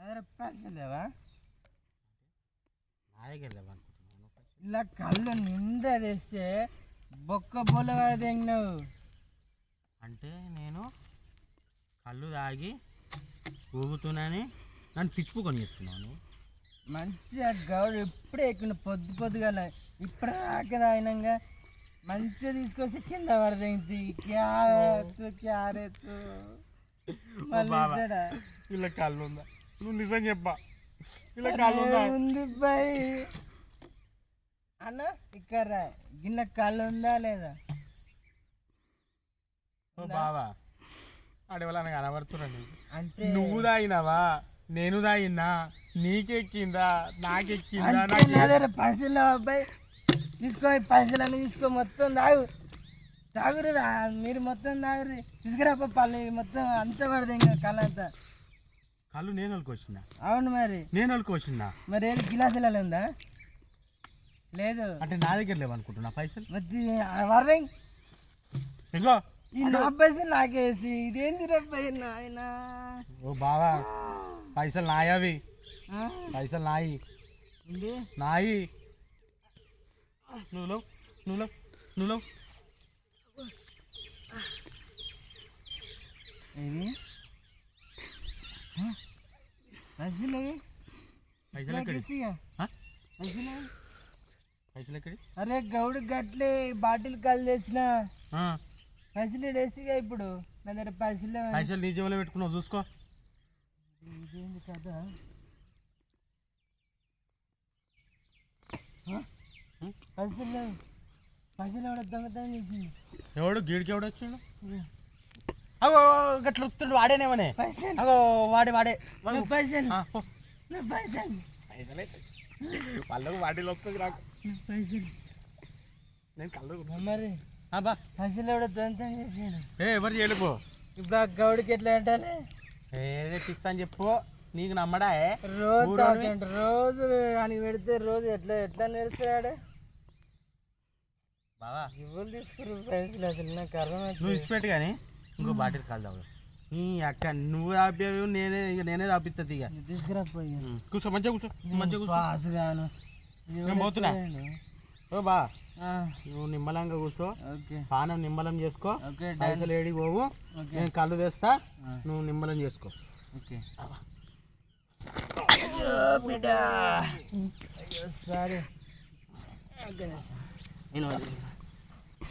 దగ్గర పైసలు లేవా నా దగ్గర లేవనుకుంటున్నాను ఇలా కళ్ళు నిండా తెస్తే బొక్క బొల్ల పడదెంగినావు అంటే నేను కళ్ళు తాగి ఊగుతున్నాని నన్ను పిచ్చిపోకొని చెప్తున్నాను మంచిగా గౌడు ఇప్పుడే ఎక్కువ పొద్దు పొద్దుగా ఇప్పుడు దాకా తాగినాక మంచిగా తీసుకొచ్చి కింద మళ్ళీ బాబా. ఇస్తాడా? ఇలా కళ్ళు ఉందా? నువ్వు నిజం చెప్పా. ఇలా అరే ఉంది? బాయ్. అన్న ఇక్కడ. గిన్నె కళ్ళు ఉందా లేదా? ఓ బావా ఆడేవాళ్ళని కనబడుతున్నాను అంటే నువ్వు తాగినావా? నేను తాగినా? నీకెక్కిందా? నాకెక్కిందా? అంటే నాకు నా దగ్గర పైసలు అబ్బాయి తీసుకో ఈ తీసుకో మొత్తం తాగు. తాగురు మీరు మొత్తం తాగురు తీసుకురా పో పళ్ళు మొత్తం అంతా పడదు ఇంకా కళ్ళ అంతా కళ్ళు నేను వాళ్ళకొచ్చిందా అవును మరి. నేను వాళ్ళకొచ్చిందా మరి ఏది గిలాసులలో ఉందా? లేదు. అంటే నా దగ్గర లేవనుకుంటున్నా పైసలు? మరి వరద? ఇంకో ఈ నా పైసలు నాకేసి ఇదేంది నాయన? ఓ బావా పైసలు నాయవి. పైసలు నాయి. నాయి. నువ్వు లేవు, నువ్వు లేవు, నువ్వు లేవు. ఏది ఆ? పైసలు పైసలు? పైసలు ఎక్కడి అరే గౌడు గట్లే బాటిల్ తెచ్చిన ఆ, పైసలు వేసిగా ఇప్పుడు? నా దగ్గర పైసలు. పైసలు నీ జేబులో పెట్టుకున్నావు చూసుకో. ఇదేంది కదా పైసలు పైసలు ఎవడ దొంగతనం చేసింది ఎవడు? గీడికి ఎవడు వచ్చిండు అగో గట్ల ఉత్తుండు వాడేనేమనే అగో వాడే వాడే. పైసలు. పైసలు. వాళ్ళకు వస్తుంది నాకు పైసలు. నేను కళ్ళు మరి. ఆ, బా. పైసలు ఎవడ దొంగతనం చేసాడు. ఏ ఎవరు చేయలేపో ఇప్పుడు ఆ గౌడికి ఎట్లా అంటానే ఏ పిస్తా అని చెప్పు. నీకు నమ్మడా? రోజు రోజు అని పెడితే రోజు ఎట్లా ఎట్లా నేర్చుకున్నాడు? బావా. ఎవరు తీసుకురు పైసలు? అసలు నాకు నువ్వు అర్థమవుతుంది ఇచ్చిపెట్టు కానీ ఇంకో బాటిల్ కాదు తాగు నీ అక్క నువ్వు ఆపేవి నేనే ఇక నేనే రాపిస్తుంది ఇక. తీసుకురా. కూర్చో మంచిగా కూర్చో మంచిగా కూర్చో. పాస్ గాను. నేను పోతున్నా. ఓ బా ఆ, నువ్వు నిమ్మలంగా కూర్చో. ఓకే. పానం నిమ్మలం చేసుకో. పైసలు ఏడికి పోవు. నేను కళ్ళు తెస్తా. నువ్వు నిమ్మలం చేసుకో. ఓకే. అయ్యో బిడ్డ. అయ్యో సారీ. నేను